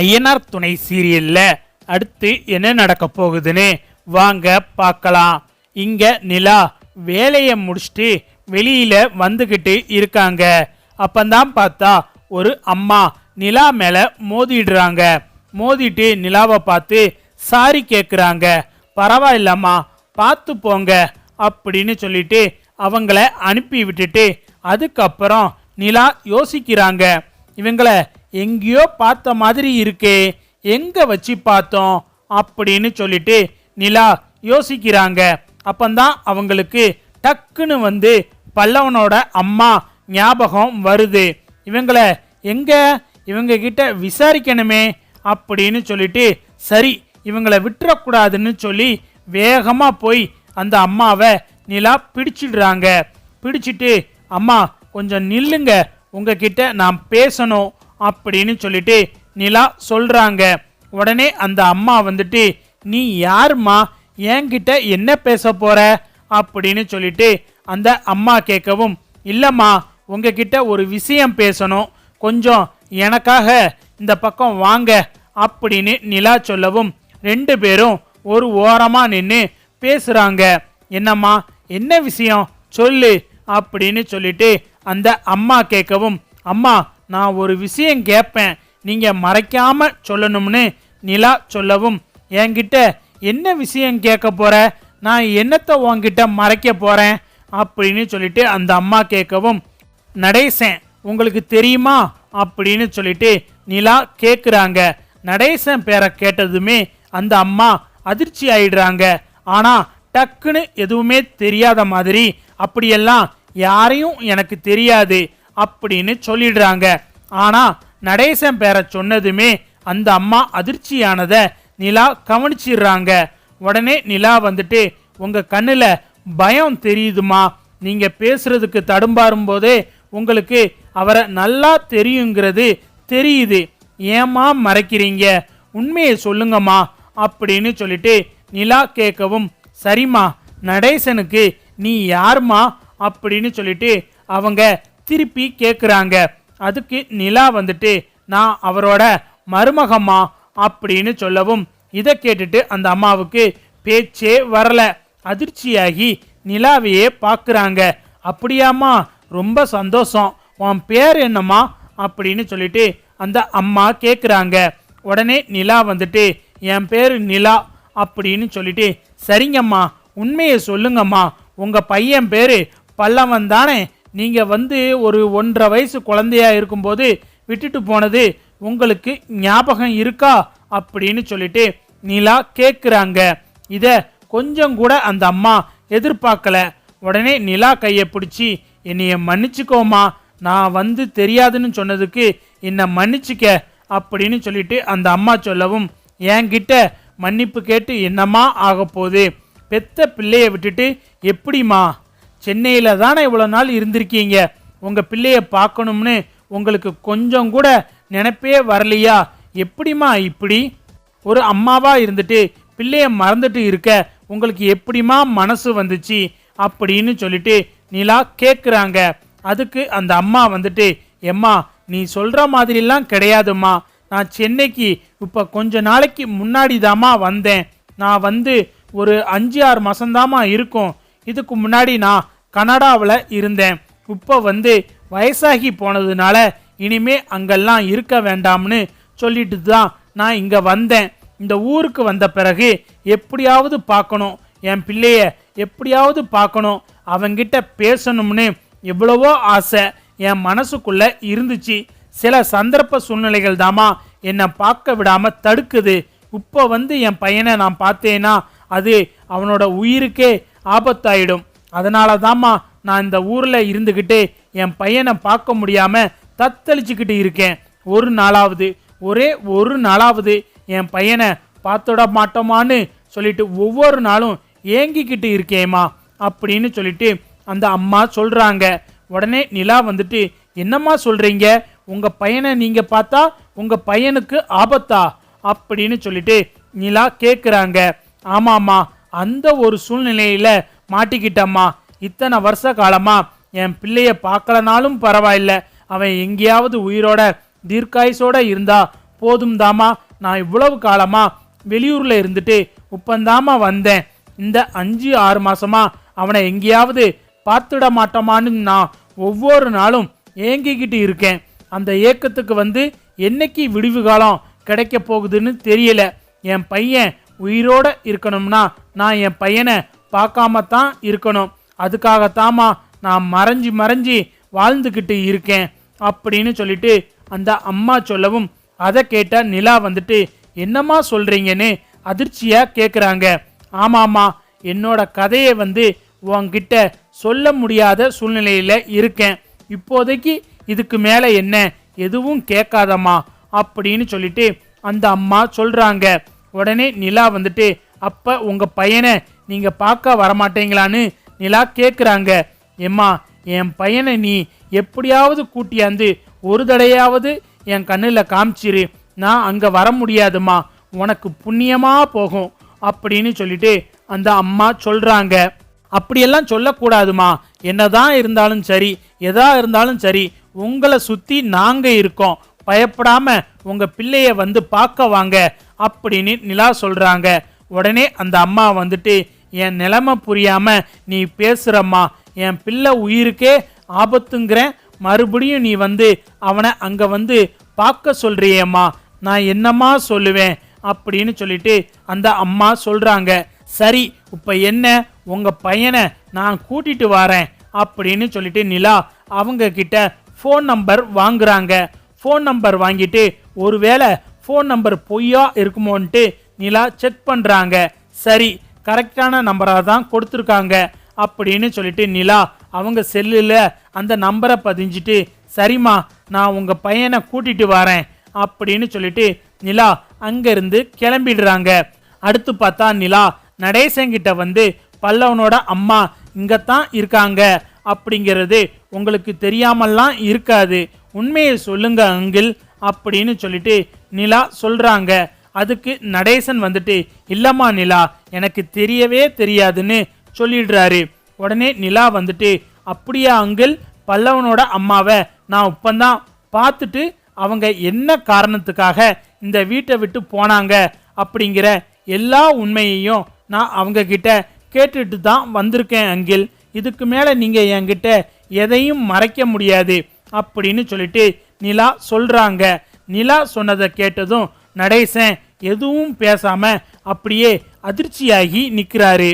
ஐயனார் துணை சீரியல்ல அடுத்து என்ன நடக்க போகுதுன்னு வாங்க பார்க்கலாம். இங்க நிலா வேலையை முடிச்சுட்டு வெளியில வந்துக்கிட்டு இருக்காங்க. அப்பந்தான் பார்த்தா ஒரு அம்மா நிலா மேல மோதிடுறாங்க. மோதிட்டு நிலாவை பார்த்து சாரி கேட்குறாங்க பரவாயில்லம்மா பார்த்து போங்க அப்படின்னு சொல்லிட்டு அவங்கள அனுப்பி விட்டுட்டு அதுக்கப்புறம் நிலா யோசிக்கிறாங்க. இவங்கள எங்கேயோ பார்த்த மாதிரி இருக்கே எங்கே வச்சு பார்த்தோம் அப்படின்னு சொல்லிட்டு நிலா யோசிக்கிறாங்க. அப்பந்தான் அவங்களுக்கு டக்குன்னு வந்து பல்லவனோட அம்மா ஞாபகம் வருது. இவங்கள எங்க? இவங்க கிட்ட விசாரிக்கணுமே அப்படின்னு சொல்லிட்டு சரி இவங்களை விட்டுறக்கூடாதுன்னு சொல்லி வேகமாக போய் அந்த அம்மாவை நிலா பிடிச்சிடுறாங்க. பிடிச்சிட்டு அம்மா கொஞ்சம் நில்லுங்க. உங்ககிட்ட நான் பேசணும். அப்படின்னு சொல்லிட்டு நிலா சொல்கிறாங்க உடனே அந்த அம்மா வந்துட்டு நீ யாரும்மா என்கிட்ட என்ன பேச போற? அப்படின்னு சொல்லிட்டு அந்த அம்மா கேட்கவும் இல்லைம்மா உங்ககிட்ட ஒரு விஷயம் பேசணும். கொஞ்சம் எனக்காக இந்த பக்கம் வாங்க. அப்படின்னு நிலா சொல்லவும் ரெண்டு பேரும் ஒரு ஓரமாக நின்று பேசுகிறாங்க என்னம்மா என்ன விஷயம்? சொல்லு. அப்படின்னு சொல்லிட்டு அந்த அம்மா கேட்கவும் அம்மா நான் ஒரு விஷயம் கேட்பேன். நீங்கள் மறைக்காமல் சொல்லணும்னு நிலா சொல்லவும். என்கிட்ட என்ன விஷயம் கேட்க போகிற நான் என்னத்தை உன்கிட்ட மறைக்க போகிறேன் அப்படின்னு சொல்லிட்டு அந்த அம்மா கேட்கவும் நடேசன் உங்களுக்கு தெரியுமா? அப்படின்னு சொல்லிட்டு நிலா கேட்குறாங்க நடேசன் பேரை கேட்டதுமே அந்த அம்மா அதிர்ச்சி ஆயிடுறாங்க. ஆனால் டக்குன்னு எதுவுமே தெரியாத மாதிரி அப்படியெல்லாம் யாரையும் எனக்கு தெரியாது. அப்படின்னு சொல்லிடுறாங்க. ஆனால் நடேசன் பேரை சொன்னதுமே அந்த அம்மா அதிர்ச்சியானத நிலா கவனிச்சிடுறாங்க. உடனே நிலா வந்துட்டு உங்கள் கண்ணில் பயம் தெரியுதுமா? நீங்கள் பேசுறதுக்கு தடும்பாரும் போதே உங்களுக்கு அவரை நல்லா தெரியுங்கிறது தெரியுது. ஏமா மறைக்கிறீங்க? உண்மையை சொல்லுங்கம்மா அப்படின்னு சொல்லிட்டு நிலா கேட்கவும் சரிம்மா நடேசனுக்கு நீ யாருமா அப்படின்னு சொல்லிட்டு அவங்க திருப்பி கேட்குறாங்க அதுக்கு நிலா வந்துட்டு நான் அவரோட மருமகம்மா அப்படின்னு சொல்லவும் இதை கேட்டுட்டு அந்த அம்மாவுக்கு பேச்சே வரல. அதிர்ச்சியாகி நிலாவையே பார்க்குறாங்க அப்படியாம்மா ரொம்ப சந்தோஷம். உன் பேர் என்னம்மா? அப்படின்னு சொல்லிட்டு அந்த அம்மா கேட்குறாங்க உடனே நிலா வந்துட்டு என் பேர் நிலா அப்படின்னு சொல்லிட்டு சரிங்கம்மா உண்மையை சொல்லுங்கம்மா. உங்கள் பையன் பேர் பல்லவன் தானே? நீங்கள் வந்து ஒரு ஒன்றரை வயசு குழந்தையா இருக்கும்போது விட்டுட்டு போனது உங்களுக்கு ஞாபகம் இருக்கா அப்படின்னு சொல்லிட்டு நிலா கேட்குறாங்க இதை கொஞ்சம் கூட அந்த அம்மா எதிர்பார்க்கல. உடனே நிலா கையை பிடிச்சி என்னைய மன்னிச்சுக்கோமா நான் வந்து தெரியாதுன்னு சொன்னதுக்கு என்னை மன்னிச்சுக்க அப்படின்னு சொல்லிட்டு அந்த அம்மா சொல்லவும் என்கிட்ட மன்னிப்பு கேட்டு என்னம்மா ஆக போகுது பெத்த பிள்ளையை விட்டுட்டு எப்படிம்மா சென்னையில் தானே இவ்வளோ நாள் இருந்திருக்கீங்க? உங்கள் பிள்ளையை பார்க்கணும்னு உங்களுக்கு கொஞ்சம் கூட நினைப்பே வரலையா? எப்படிம்மா இப்படி? ஒரு அம்மாவாக இருந்துட்டு பிள்ளைய மறந்துட்டு இருக்க உங்களுக்கு எப்படிம்மா மனசு வந்துச்சு? அப்படின்னு சொல்லிட்டு நிலா கேட்குறாங்க அதுக்கு அந்த அம்மா வந்துட்டு எம்மா நீ சொல்கிற மாதிரிலாம் கிடையாதும்மா. நான் சென்னைக்கு இப்போ கொஞ்ச நாளைக்கு முன்னாடி தாம்மா வந்தேன். நான் வந்து ஒரு அஞ்சு ஆறு மாசம்தாம்மா இருக்கும். இதுக்கு முன்னாடி நான் கனடாவில் இருந்தேன். இப்போ வந்து வயசாகி போனதுனால இனிமே அங்கெல்லாம் இருக்க வேண்டாம்னு சொல்லிட்டு தான் நான் இங்கே வந்தேன். இந்த ஊருக்கு வந்த பிறகு எப்படியாவது பார்க்கணும். என் பிள்ளைய எப்படியாவது பார்க்கணும். அவங்கிட்ட பேசணும்னு எவ்வளவோ ஆசை என் மனசுக்குள்ளே இருந்துச்சு. சில சந்தர்ப்ப சூழ்நிலைகள் தாமா என்னை பார்க்க விடாமல் தடுக்குது. இப்போ வந்து என் பையனை நான் பார்த்தேன்னா அது அவனோட உயிருக்கே ஆபத்தாயிடும். அதனால தாம்மா நான் இந்த ஊரில் இருந்துக்கிட்டு என் பையனை பார்க்க முடியாமல் தத்தளிச்சுக்கிட்டு இருக்கேன். ஒரு நாளாவது ஒரே ஒரு நாளாவது என் பையனை பார்த்துட மாட்டோமான்னு சொல்லிட்டு ஒவ்வொரு நாளும் ஏங்கிக்கிட்டு இருக்கேம்மா அப்படின்னு சொல்லிட்டு அந்த அம்மா சொல்கிறாங்க உடனே நிலா வந்துட்டு என்னம்மா சொல்கிறீங்க உங்கள் பையனை நீங்கள் பார்த்தா உங்கள் பையனுக்கு ஆபத்தா? அப்படின்னு சொல்லிட்டு நிலா கேட்குறாங்க ஆமாம்மா அந்த ஒரு சூழ்நிலையில் மாட்டிக்கிட்டம்மா. இத்தனை வருஷ காலமாக என் பிள்ளைய பார்க்கலனாலும் பரவாயில்ல. அவன் எங்கேயாவது உயிரோட தீர்க்காயுசோட இருந்தா போதும் தாமா நான் இவ்வளவு காலமாக வெளியூரில் இருந்துட்டு உப்பந்தாமா வந்தேன். இந்த அஞ்சு ஆறு மாதமாக அவனை எங்கேயாவது பார்த்துட மாட்டோமான்னு நான் ஒவ்வொரு நாளும் ஏங்கிக்கிட்டு இருக்கேன். அந்த ஏக்கத்துக்கு வந்து என்னைக்கு விடிவு காலம் கிடைக்க போகுதுன்னு தெரியல. என் பையன் உயிரோட இருக்கணும்னா நான் என் பையனை பார்க்காம தான் இருக்கணும். அதுக்காகத்தாமா நான் மறைஞ்சி மறைஞ்சி வாழ்ந்துக்கிட்டு இருக்கேன் அப்படின்னு சொல்லிட்டு அந்த அம்மா சொல்லவும் அதை கேட்ட நிலா வந்துட்டு என்னம்மா சொல்கிறீங்கன்னு அதிர்ச்சியாக கேட்குறாங்க ஆமாம்மா என்னோட கதையை வந்து உங்ககிட்ட சொல்ல முடியாத சூழ்நிலையில் இருக்கேன். இப்போதைக்கு இதுக்கு மேலே என்ன? எதுவும் கேட்காதம்மா. அப்படின்னு சொல்லிட்டு அந்த அம்மா சொல்கிறாங்க உடனே நிலா வந்துட்டு அப்போ உங்கள் பையனை நீங்கள் பார்க்க வரமாட்டீங்களான்னு நிலா கேட்குறாங்க எம்மா என் பையனை நீ எப்படியாவது கூட்டியாந்து ஒரு தடையாவது என் கண்ணில் காமிச்சிரு. நான் அங்கே வர முடியாதும்மா. உனக்கு புண்ணியமாக போகும். அப்படின்னு சொல்லிட்டு அந்த அம்மா சொல்கிறாங்க அப்படியெல்லாம் சொல்லக்கூடாதுமா என்னதான் இருந்தாலும் சரி எதா இருந்தாலும் சரி உங்களை சுற்றி நாங்கள் இருக்கோம். பயப்படாம உங்க பிள்ளைய வந்து பார்க்க வாங்க அப்படின்னு நிலா சொல்றாங்க. உடனே அந்த அம்மா வந்துட்டு என் நிலைமை புரியாம நீ பேசுறம்மா. என் பிள்ளை உயிருக்கே ஆபத்துங்கிறேன். மறுபடியும் நீ வந்து அவனை அங்க வந்து பார்க்க சொல்றியேம்மா. நான் என்னம்மா சொல்லுவேன்? அப்படின்னு சொல்லிட்டு அந்த அம்மா சொல்றாங்க. சரி இப்போ என்ன? உங்க பையனை நான் கூட்டிட்டு வரேன். அப்படின்னு சொல்லிட்டு நிலா அவங்க கிட்ட ஃபோன் நம்பர் வாங்குறாங்க. ஃபோன் நம்பர் வாங்கிட்டு ஒருவேளை ஃபோன் நம்பர் பொய்யா இருக்குமோன்ட்டு நிலா செக் பண்ணுறாங்க சரி கரெக்டான நம்பராக தான் கொடுத்துருக்காங்க அப்படின்னு சொல்லிட்டு நிலா அவங்க செல்லில் அந்த நம்பரை பதிஞ்சிட்டு சரிம்மா நான் உங்கள் பையனை கூட்டிட்டு வரேன் அப்படின்னு சொல்லிட்டு நிலா அங்கேருந்து கிளம்பிடுறாங்க. அடுத்து பார்த்தா நிலா நடேசங்கிட்ட வந்து பல்லவனோட அம்மா இங்கே தான் இருக்காங்க. அப்படிங்கிறது உங்களுக்கு தெரியாமல்லாம் இருக்காது. உண்மையை சொல்லுங்க அங்கிள் அப்படின்னு சொல்லிட்டு நிலா சொல்றாங்க. அதுக்கு நடேசன் வந்துட்டு இல்லம்மா நிலா எனக்கு தெரியவே தெரியாதுன்னு சொல்லிடுறாரு. உடனே நிலா வந்துட்டு அப்படியா அங்கிள் பல்லவனோட அம்மாவை நான் இப்பந்தான் பார்த்துட்டு அவங்க என்ன காரணத்துக்காக இந்த வீட்டை விட்டு போனாங்க? அப்படிங்கிற எல்லா உண்மையையும் நான் அவங்க கிட்ட கேட்டுட்டு தான் வந்திருக்கேன் அங்கில். இதுக்கு மேலே நீங்கள் என்கிட்ட எதையும் மறைக்க முடியாது. அப்படின்னு சொல்லிட்டு நிலா சொல்றாங்க. நிலா சொன்னதை கேட்டதும் நடேசன் எதுவும் பேசாம அப்படியே அதிர்ச்சியாகி நிற்கிறாரு